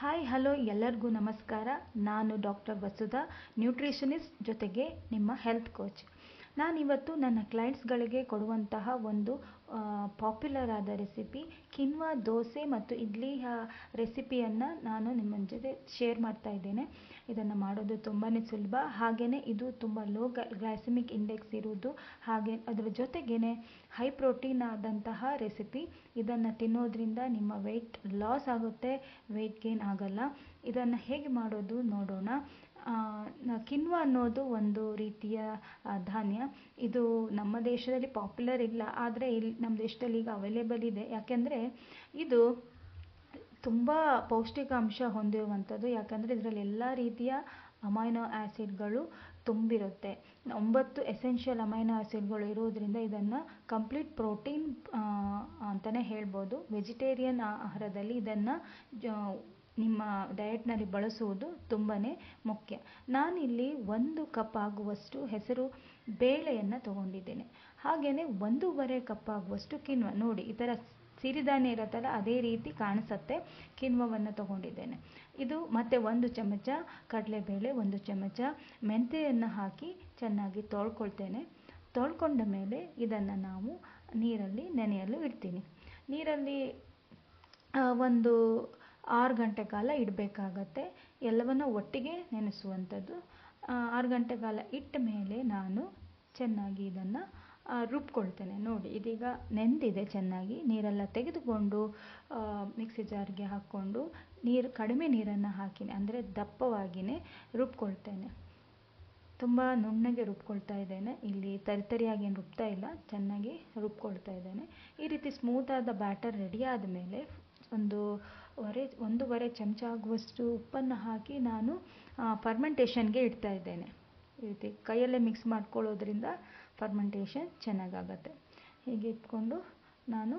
Hi hello ಎಲ್ಲರಿಗೂ ನಮಸ್ಕಾರ. ನಾನು ಡಾಕ್ಟರ್ ವಸುಧಾ ನ್ಯೂಟ್ರಿಷನಿಸ್ಟ್ ಜೊತೆಗೆ ನಿಮ್ಮ ಹೆಲ್ತ್ ಕೋಚ್ ನಾನಿವತ್ತು ನನ್ನ ಕ್ಲೈಂಟ್ಸ್ಗಳಿಗೆ ಕೊಡುವಂತಹ ಒಂದು ಪಾಪ್ಯುಲರ್ ಆದ ರೆಸಿಪಿ ಕಿನ್ವಾ ದೋಸೆ ಮತ್ತು ಇಡ್ಲಿಯ ರೆಸಿಪಿಯನ್ನು ನಾನು ನಿಮ್ಮ ಜೊತೆ ಶೇರ್ ಮಾಡ್ತಾ ಇದ್ದೇನೆ. ಇದನ್ನು ಮಾಡೋದು ತುಂಬಾ ಸುಲಭ. ಹಾಗೆಯೇ ಇದು ತುಂಬ ಲೋ ಗ್ಲೈಸೆಮಿಕ್ ಇಂಡೆಕ್ಸ್ ಇರೋದು ಹಾಗೆ ಅದರ ಜೊತೆಗೇ ಹೈ ಪ್ರೋಟೀನ್ ಆದಂತಹ ರೆಸಿಪಿ ಇದನ್ನು ತಿನ್ನೋದ್ರಿಂದ ನಿಮ್ಮ ವೆಯ್ಟ್ ಲಾಸ್ ಆಗುತ್ತೆ ವೆಯ್ಟ್ ಗೇನ್ ಆಗಲ್ಲ. ಇದನ್ನು ಹೇಗೆ ಮಾಡೋದು ನೋಡೋಣ. ಕಿನ್ವ ಅನ್ನೋದು ಒಂದು ರೀತಿಯ ಧಾನ್ಯ. ಇದು ನಮ್ಮ ದೇಶದಲ್ಲಿ ಪಾಪ್ಯುಲರ್ ಇಲ್ಲ, ಆದರೆ ಇಲ್ಲಿ ನಮ್ಮ ದೇಶದಲ್ಲಿ ಈಗ ಅವೈಲೇಬಲ್ ಇದೆ. ಯಾಕೆಂದರೆ ಇದು ತುಂಬ ಪೌಷ್ಟಿಕಾಂಶ ಹೊಂದಿರುವಂಥದ್ದು. ಯಾಕಂದರೆ ಇದರಲ್ಲಿ ಎಲ್ಲ ರೀತಿಯ ಅಮೈನೋ ಆ್ಯಸಿಡ್ಗಳು ತುಂಬಿರುತ್ತೆ. ಒಂಬತ್ತು ಎಸೆನ್ಷಿಯಲ್ ಅಮೈನೋ ಆ್ಯಸಿಡ್ಗಳು ಇರೋದ್ರಿಂದ ಇದನ್ನು ಕಂಪ್ಲೀಟ್ ಪ್ರೋಟೀನ್ ಅಂತಲೇ ಹೇಳ್ಬೋದು. ವೆಜಿಟೇರಿಯನ್ ಆಹಾರದಲ್ಲಿ ಇದನ್ನು ನಿಮ್ಮ ಡಯಟ್ನಲ್ಲಿ ಬಳಸುವುದು ತುಂಬಾ ಮುಖ್ಯ. ನಾನಿಲ್ಲಿ ಒಂದು ಕಪ್ ಆಗುವಷ್ಟು ಹೆಸರು ಬೇಳೆಯನ್ನು ತಗೊಂಡಿದ್ದೇನೆ. ಹಾಗೆಯೇ ಒಂದೂವರೆ ಕಪ್ ಆಗುವಷ್ಟು ಕಿಣ್ವ. ನೋಡಿ, ಈ ಥರ ಸಿರಿಧಾನ್ಯ ಇರುತ್ತಲ್ಲ, ಅದೇ ರೀತಿ ಕಾಣಿಸುತ್ತೆ. ಕಿಣ್ವವನ್ನು ತಗೊಂಡಿದ್ದೇನೆ. ಇದು ಮತ್ತೆ ಒಂದು ಚಮಚ ಕಡಲೆಬೇಳೆ, ಒಂದು ಚಮಚ ಮೆಂತೆಯನ್ನು ಹಾಕಿ ಚೆನ್ನಾಗಿ ತೊಳ್ಕೊಳ್ತೇನೆ. ತೊಳ್ಕೊಂಡ ಮೇಲೆ ಇದನ್ನು ನಾವು ನೀರಲ್ಲಿ ನೆನೆಯಲು ಇಡ್ತೀನಿ. ನೀರಲ್ಲಿ ಒಂದು ಆರು ಗಂಟೆ ಕಾಲ ಇಡಬೇಕಾಗತ್ತೆ. ಎಲ್ಲವನ್ನು ಒಟ್ಟಿಗೆ ನೆನೆಸುವಂಥದ್ದು. ಆರು ಗಂಟೆ ಕಾಲ ಇಟ್ಟ ಮೇಲೆ ನಾನು ಚೆನ್ನಾಗಿ ಇದನ್ನು ರುಬ್ಕೊಳ್ತೇನೆ. ನೋಡಿ, ಇದೀಗ ನೆಂದಿದೆ ಚೆನ್ನಾಗಿ. ನೀರೆಲ್ಲ ತೆಗೆದುಕೊಂಡು ಮಿಕ್ಸಿ ಜಾರ್ಗೆ ಹಾಕ್ಕೊಂಡು ನೀರು, ಕಡಿಮೆ ನೀರನ್ನು ಹಾಕಿ ಅಂದರೆ ದಪ್ಪವಾಗಿಯೇ ರುಬ್ಕೊಳ್ತೇನೆ. ತುಂಬ ನುಣ್ಣಗೆ ರುಬ್ಕೊಳ್ತಾ ಇದ್ದೇನೆ. ಇಲ್ಲಿ ತರಿತರಿಯಾಗಿ ಏನು ರುಬ್ತಾ ಇಲ್ಲ, ಚೆನ್ನಾಗಿ ರುಬ್ಕೊಳ್ತಾ ಇದ್ದೇನೆ. ಈ ರೀತಿ ಸ್ಮೂತಾದ ಬ್ಯಾಟರ್ ರೆಡಿ ಆದಮೇಲೆ ಒಂದು ವರೆ, ಒಂದೂವರೆ ಚಮಚ ಆಗುವಷ್ಟು ಉಪ್ಪನ್ನು ಹಾಕಿ ನಾನು ಫರ್ಮೆಂಟೇಷನ್ಗೆ ಇಡ್ತಾ ಇದ್ದೇನೆ. ಈ ರೀತಿ ಕೈಯಲ್ಲೇ ಮಿಕ್ಸ್ ಮಾಡ್ಕೊಳ್ಳೋದ್ರಿಂದ ಫರ್ಮೆಂಟೇಷನ್ ಚೆನ್ನಾಗಾಗತ್ತೆ. ಹೀಗೆ ಇಟ್ಕೊಂಡು ನಾನು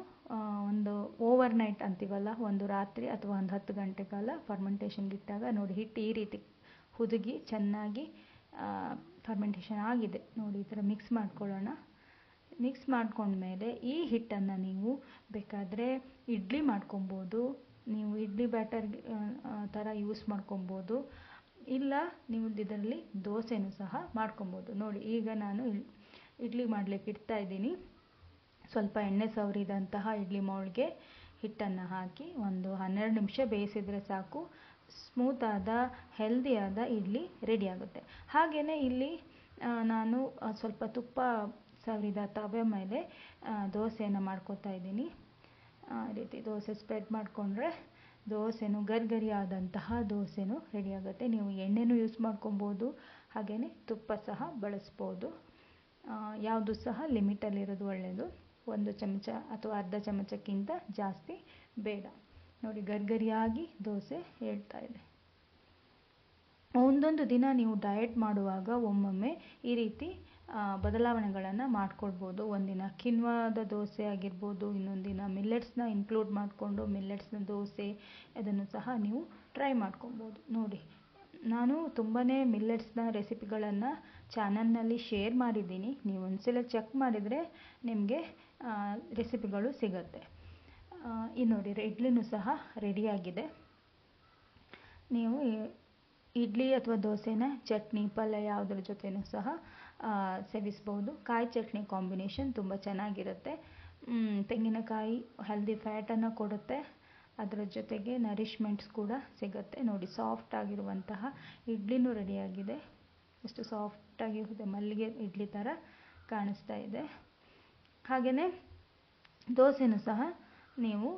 ಒಂದು ಓವರ್ ನೈಟ್ ಅಂತೀವಲ್ಲ, ಒಂದು ರಾತ್ರಿ ಅಥವಾ ಒಂದು ಹತ್ತು ಗಂಟೆ ಕಾಲ ಫರ್ಮೆಂಟೇಷನ್ಗೆ ಇಟ್ಟಾಗ ನೋಡಿ ಹಿಟ್ಟು ಈ ರೀತಿ ಹುದುಗಿ ಚೆನ್ನಾಗಿ ಫರ್ಮೆಂಟೇಷನ್ ಆಗಿದೆ. ನೋಡಿ ಈ ಥರ ಮಿಕ್ಸ್ ಮಾಡ್ಕೊಳ್ಳೋಣ. ಮಿಕ್ಸ್ ಮಾಡ್ಕೊಂಡ್ಮೇಲೆ ಈ ಹಿಟ್ಟನ್ನು ನೀವು ಬೇಕಾದರೆ ಇಡ್ಲಿ ಮಾಡ್ಕೊಬೋದು. ನೀವು ಇಡ್ಲಿ ಬ್ಯಾಟರ್ ಥರ ಯೂಸ್ ಮಾಡ್ಕೊಬೋದು. ಇಲ್ಲ, ನೀವು ಇದರಲ್ಲಿ ದೋಸೆನೂ ಸಹ ಮಾಡ್ಕೊಬೋದು. ನೋಡಿ ಈಗ ನಾನು ಇಡ್ಲಿ ಮಾಡಲಿಕ್ಕೆ ಇಡ್ತಾ ಇದ್ದೀನಿ. ಸ್ವಲ್ಪ ಎಣ್ಣೆ ಸವರಿದಂತಹ ಇಡ್ಲಿ ಮೌಲ್ಡ್ಗೆ ಹಿಟ್ಟನ್ನು ಹಾಕಿ ಒಂದು ಹನ್ನೆರಡು ನಿಮಿಷ ಬೇಯಿಸಿದರೆ ಸಾಕು. ಸ್ಮೂತಾದ ಹೆಲ್ದಿಯಾದ ಇಡ್ಲಿ ರೆಡಿಯಾಗುತ್ತೆ ಹಾಗೆಯೇ ಇಲ್ಲಿ ನಾನು ಸ್ವಲ್ಪ ತುಪ್ಪ ಸವರಿದ ತವೆ ಮೇಲೆ ದೋಸೆಯನ್ನು ಮಾಡ್ಕೋತಾ ಇದ್ದೀನಿ. ಈ ರೀತಿ ದೋಸೆ ಸ್ಪ್ರೆಡ್ ಮಾಡಿಕೊಂಡ್ರೆ ದೋಸೆನೂ ಆದಂತಹ ದೋಸೆನೂ ರೆಡಿಯಾಗುತ್ತೆ ನೀವು ಎಣ್ಣೆನೂ ಯೂಸ್ ಮಾಡ್ಕೊಬೋದು ಹಾಗೆಯೇ ತುಪ್ಪ ಸಹ ಬಳಸ್ಬೋದು. ಯಾವುದು ಸಹ ಲಿಮಿಟಲ್ಲಿರೋದು ಒಳ್ಳೆಯದು ಒಂದು ಚಮಚ ಅಥವಾ ಅರ್ಧ ಚಮಚಕ್ಕಿಂತ ಜಾಸ್ತಿ ಬೇಡ ನೋಡಿ, ಗರಿಗರಿಯಾಗಿ ದೋಸೆ ಹೇಳ್ತಾ ಇದೆ. ಒಂದೊಂದು ದಿನ ನೀವು ಡಯಟ್ ಮಾಡುವಾಗ ಒಮ್ಮೊಮ್ಮೆ ಈ ರೀತಿ ಬದಲಾವಣೆಗಳನ್ನು ಮಾಡ್ಕೊಳ್ಬೋದು. ಒಂದಿನ ಕಿನ್ವಾದ ದೋಸೆ ಆಗಿರ್ಬೋದು ಇನ್ನೊಂದು ದಿನ ಮಿಲ್ಲೆಟ್ಸ್ನ ಇನ್ಕ್ಲೂಡ್ ಮಾಡಿಕೊಂಡು ಮಿಲ್ಲೆಟ್ಸ್ನ ದೋಸೆ ಅದನ್ನು ಸಹ ನೀವು ಟ್ರೈ ಮಾಡ್ಕೊಬೋದು ನೋಡಿ, ನಾನು ತುಂಬಾ ಮಿಲ್ಲೆಟ್ಸ್ನ ರೆಸಿಪಿಗಳನ್ನು ಚಾನಲ್ನಲ್ಲಿ ಶೇರ್ ಮಾಡಿದ್ದೀನಿ. ನೀವು ಒಂದ್ಸಲ ಚೆಕ್ ಮಾಡಿದರೆ ನಿಮಗೆ ರೆಸಿಪಿಗಳು ಸಿಗುತ್ತೆ. ಈ ನೋಡಿ ಇಡ್ಲಿನೂ ಸಹ ರೆಡಿಯಾಗಿದೆ. ನೀವು ಇಡ್ಲಿ ಅಥವಾ ದೋಸೆನ, ಚಟ್ನಿ, ಪಲ್ಯ ಯಾವುದ್ರ ಜೊತೆನೂ ಸಹ ಸೇವಿಸ್ಬೋದು. ಕಾಯಿ ಚಟ್ನಿ ಕಾಂಬಿನೇಷನ್ ತುಂಬ ಚೆನ್ನಾಗಿರುತ್ತೆ. ತೆಂಗಿನಕಾಯಿ, ಹೆಲ್ದಿ ಫ್ಯಾಟನ್ನು ಕೊಡುತ್ತೆ. ಅದರ ಜೊತೆಗೆ ನರಿಷ್ಮೆಂಟ್ಸ್ ಕೂಡ ಸಿಗುತ್ತೆ. ನೋಡಿ ಸಾಫ್ಟ್ ಆಗಿರುವಂತಹ ಇಡ್ಲಿನೂ ರೆಡಿಯಾಗಿದೆ. ಎಷ್ಟು ಸಾಫ್ಟಾಗಿ ಮಲ್ಲಿಗೆ ಇಡ್ಲಿ ಥರ ಕಾಣಿಸ್ತಾ ಇದೆ. ಹಾಗೆಯೇ ದೋಸೆನೂ ಸಹ ನೀವು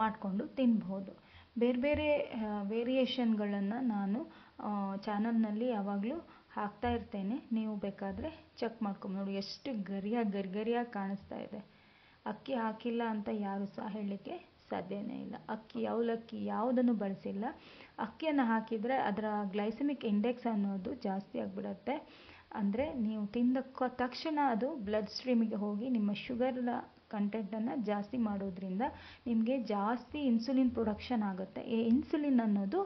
ಮಾಡಿಕೊಂಡು ತಿನ್ಬೋದು. ಬೇರೆ ಬೇರೆ ವೇರಿಯೇಷನ್ಗಳನ್ನು ನಾನು ಚಾನಲ್ನಲ್ಲಿ ಯಾವಾಗಲೂ ಹಾಕ್ತಾ ಇರ್ತೇನೆ. ನೀವು ಬೇಕಾದರೆ ಚೆಕ್ ಮಾಡ್ಕೊಂಡು ನೋಡಿ ಎಷ್ಟು ಗರಿಯಾಗಿ ಗರಿಗರಿಯಾಗಿ ಕಾಣಿಸ್ತಾ ಇದೆ. ಅಕ್ಕಿ ಹಾಕಿಲ್ಲ ಅಂತ ಯಾರು ಸಹ ಹೇಳಲಿಕ್ಕೆ ಸಾಧ್ಯನೇ ಇಲ್ಲ. ಅಕ್ಕಿ, ಅವಲಕ್ಕಿ ಯಾವುದನ್ನು ಬಳಸಿಲ್ಲ. ಅಕ್ಕಿಯನ್ನು ಹಾಕಿದರೆ ಅದರ ಗ್ಲೈಸೆಮಿಕ್ ಇಂಡೆಕ್ಸ್ ಅನ್ನೋದು ಜಾಸ್ತಿ ಆಗಿಬಿಡತ್ತೆ. ಅಂದರೆ ನೀವು ತಿಂದ ತಕ್ಷಣ ಅದು ಬ್ಲಡ್ ಸ್ಟ್ರೀಮಿಗೆ ಹೋಗಿ ನಿಮ್ಮ ಶುಗರ್ನ ಕಂಟೆಂಟನ್ನು ಜಾಸ್ತಿ ಮಾಡೋದ್ರಿಂದ ನಿಮಗೆ ಜಾಸ್ತಿ ಇನ್ಸುಲಿನ್ ಪ್ರೊಡಕ್ಷನ್ ಆಗುತ್ತೆ. ಈ ಇನ್ಸುಲಿನ್ ಅನ್ನೋದು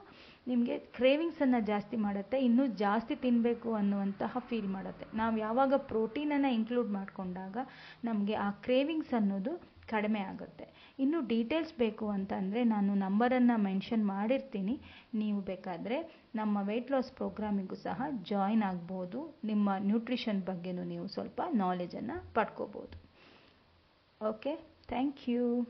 ನಿಮಗೆ ಕ್ರೇವಿಂಗ್ಸನ್ನು ಜಾಸ್ತಿ ಮಾಡುತ್ತೆ, ಇನ್ನೂ ಜಾಸ್ತಿ ತಿನ್ನಬೇಕು ಅನ್ನುವಂತಹ ಫೀಲ್ ಮಾಡುತ್ತೆ. ನಾವು ಯಾವಾಗ ಪ್ರೋಟೀನನ್ನು ಇನ್ಕ್ಲೂಡ್ ಮಾಡಿಕೊಂಡಾಗ ನಮಗೆ ಆ ಕ್ರೇವಿಂಗ್ಸ್ ಅನ್ನೋದು ಕಡಿಮೆ ಆಗುತ್ತೆ. ಇನ್ನು ಡೀಟೇಲ್ಸ್ ಬೇಕು ಅಂತಂದರೆ ನಾನು ನಂಬರನ್ನು ಮೆನ್ಷನ್ ಮಾಡಿರ್ತೀನಿ. ನೀವು ಬೇಕಾದರೆ ನಮ್ಮ ವೆಯ್ಟ್ ಲಾಸ್ ಪ್ರೋಗ್ರಾಮಿಗೂ ಸಹ ಜಾಯಿನ್ ಆಗ್ಬೋದು. ನಿಮ್ಮ ನ್ಯೂಟ್ರಿಷನ್ ಬಗ್ಗೆನೂ ನೀವು ಸ್ವಲ್ಪ ನಾಲೆಜನ್ನು ಪಡ್ಕೋಬೋದು. okay thank you.